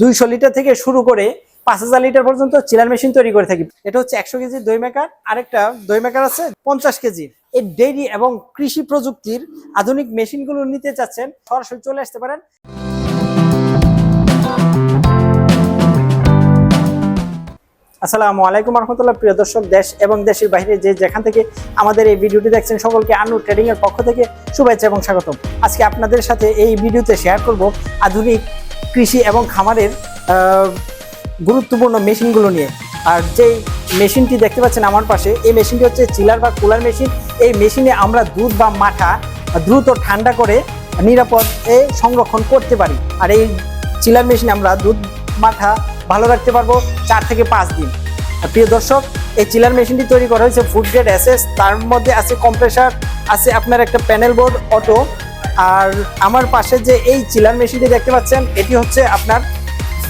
দুইশো লিটার থেকে শুরু করে পাঁচ হাজার লিটার পর্যন্ত চিলার মেশিন তৈরি করে থাকি। এটা হচ্ছে একশো কেজি দই মেকার আরেকটা দই মেকার আছে পঞ্চাশ কেজি। এই ডেইরি এবং কৃষি প্রযুক্তির আধুনিক মেশিনগুলো নিতে চাচ্ছেন, সরাসরি চলে আসতে পারেন। আসসালামু আলাইকুম রহমতুল্লাহ, প্রিয় দর্শক, দেশ এবং দেশের বাইরে যে যেখান থেকে আমাদের এই ভিডিওটি দেখছেন, সকলকে আনু ট্রেডিং এর পক্ষ থেকে শুভেচ্ছা এবং স্বাগতম। আজকে আপনাদের সাথে এই ভিডিওতে শেয়ার করব আধুনিক কৃষি এবং খামারের গুরুত্বপূর্ণ মেশিনগুলো নিয়ে। আর যেই মেশিনটি দেখতে পাচ্ছেন আমার পাশে, এই মেশিনটি হচ্ছে চিলার বা কুলার মেশিন। এই মেশিনে আমরা দুধ বা মাঠা দ্রুত ঠান্ডা করে নিরাপদে সংরক্ষণ করতে পারি। আর এই চিলার মেশিনে আমরা দুধ, মাঠা ভালো রাখতে পারব চার থেকে পাঁচ দিন। প্রিয় দর্শক, এই চিলার মেশিনটি তৈরি করা হয়েছে ফুড গ্রেড অ্যাসেস তার মধ্যে আছে কম্প্রেসার, আছে আপনার একটা প্যানেল বোর্ড, অটো আর আমার পাশে যে এই চিলার মেশিনটি দেখতে পাচ্ছেন, এটি হচ্ছে আপনার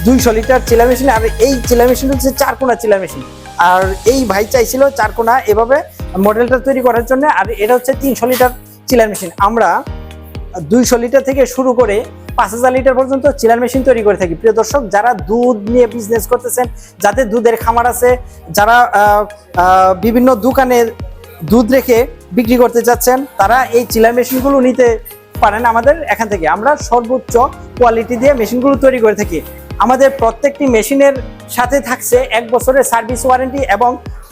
দুইশো লিটার চিলার মেশিন, আর এই চিলার মেশিন হচ্ছে চার কোনা চিলার মেশিন। আর এই ভাই চাইছিল চার কোনা এভাবে মডেলটা তৈরি করার জন্য, আর এটা হচ্ছে তিনশো লিটার চিলার মেশিন। আমরা দুইশো লিটার থেকে শুরু করে পাঁচ হাজার লিটার পর্যন্ত চিলার মেশিন তৈরি করে থাকি। প্রিয় দর্শক, যারা দুধ নিয়ে বিজনেস করতেছেন, যাদের দুধের খামার আছে, যারা বিভিন্ন দোকানে দুধ রেখে বিক্রি করতে চাচ্ছেন তারা এই চিলার মেশিনগুলো নিতে পারেন আমাদের এখান থেকে। আমরা সর্বোচ্চ কোয়ালিটি দিয়ে মেশিনগুলো তৈরি করে থাকি। আমাদের প্রত্যেকটি মেশিনের সাথে থাকছে এক বছরের সার্ভিস ওয়ারেন্টি এবং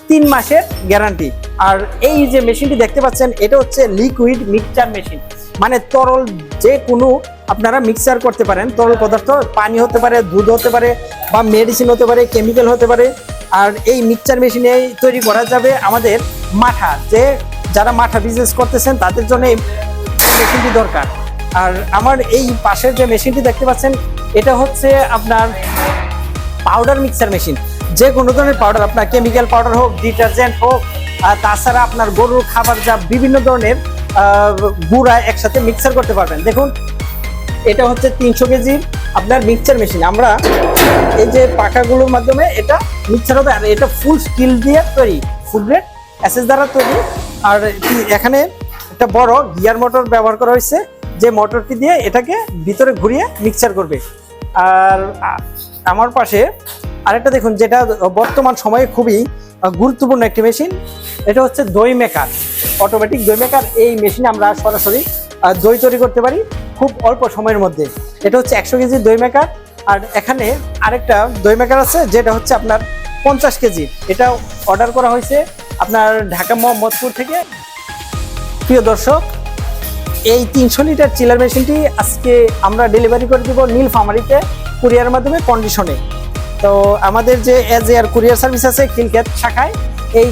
তিন মাসের গ্যারান্টি আর এই যে মেশিনটি দেখতে পাচ্ছেন, এটা হচ্ছে লিকুইড মিক্সচার মেশিন মানে তরল যে কোনো আপনারা মিক্সচার করতে পারেন। তরল পদার্থ, পানি হতে পারে, দুধ হতে পারে বা মেডিসিন হতে পারে কেমিক্যাল হতে পারে। আর এই মিক্সচার মেশিনে তৈরি করা যাবে আমাদের মাঠা। যে যারা মাঠা বিজনেস করতেছেন, তাদের জন্য মেশিনটি দরকার। আর আমার এই পাশের যে মেশিনটি দেখতে পাচ্ছেন, এটা হচ্ছে আপনার পাউডার মিক্সার মেশিন যে কোনো ধরনের পাউডার আপনার কেমিক্যাল পাউডার হোক ডিটারজেন্ট হোক তাছাড়া আপনার গরুর খাবার যা বিভিন্ন ধরনের গুঁড়া একসাথে মিক্সার করতে পারবেন। দেখুন, এটা হচ্ছে তিনশো কেজির আপনার মিক্সচার মেশিন আমরা এই যে পাখাগুলোর মাধ্যমে এটা মিক্সার হবে আর এটা ফুল স্কিল দিয়ে তৈরি ফুল গ্রেড অ্যাসেস দ্বারা তৈরি। আর এখানে একটা বড় গিয়ার মোটর ব্যবহার করা হয়েছে, যে মোটরটি দিয়ে এটাকে ভিতরে ঘুরিয়ে মিক্সচার করবে। আর আমার পাশে আরেকটা দেখুন, যেটা বর্তমান সময়ে খুবই গুরুত্বপূর্ণ একটি মেশিন এটা হচ্ছে দই মেকার অটোমেটিক দই মেকার এই মেশিনে আমরা সরাসরি দই তৈরি করতে পারি খুব অল্প সময়ের মধ্যে। এটা হচ্ছে একশো কেজি দই মেকার আর এখানে আরেকটা দই মেকার আছে, যেটা হচ্ছে আপনার পঞ্চাশ কেজি। এটা অর্ডার করা হয়েছে আপনার ঢাকা মোহাম্মদপুর থেকে। প্রিয় দর্শক, এই তিনশো লিটার চিলার মেশিনটি আজকে আমরা ডেলিভারি করে দিব নীল ফার্মারিতে কুরিয়ার মাধ্যমে কন্ডিশনে তো আমাদের যে এজ এয়ার কুরিয়ার সার্ভিস আছে খিলক্ষেত শাখায়, এই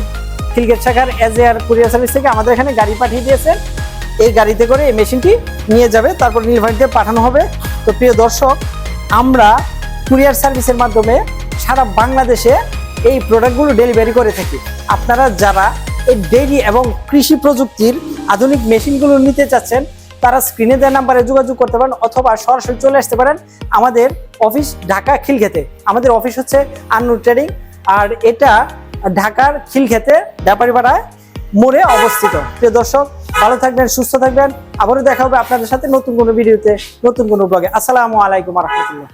খিলক্ষেত শাখার এজ এয়ার কুরিয়ার সার্ভিস থেকে আমাদের এখানে গাড়ি পাঠিয়ে দিয়েছে এই গাড়িতে করে এই মেশিনটি নিয়ে যাবে, তারপর নীল ফার্মারিতে পাঠানো হবে। তো প্রিয় দর্শক, আমরা কুরিয়ার সার্ভিসের মাধ্যমে সারা বাংলাদেশে এই প্রোডাক্টগুলো ডেলিভারি করে থাকি। আপনারা যারা এই ডেইরি এবং কৃষি প্রযুক্তির আধুনিক মেশিনগুলো নিতে চাচ্ছেন, তারা স্ক্রিনে দেওয়া নাম্বারে যোগাযোগ করতে পারেন অথবা সরাসরি চলে আসতে পারেন আমাদের অফিস ঢাকা খিলক্ষেতে। আমাদের অফিস হচ্ছে আন্নু ট্রেডিং আর এটা ঢাকার খিলক্ষেতে ব্যাপারীপাড়ায় মোড়ে অবস্থিত। প্রিয় দর্শক, ভালো থাকবেন, সুস্থ থাকবেন। আবারও দেখা হবে আপনাদের সাথে নতুন কোনো ভিডিওতে নতুন কোনো ব্লগে আসসালামু আলাইকুম রহমতুল্লাহ।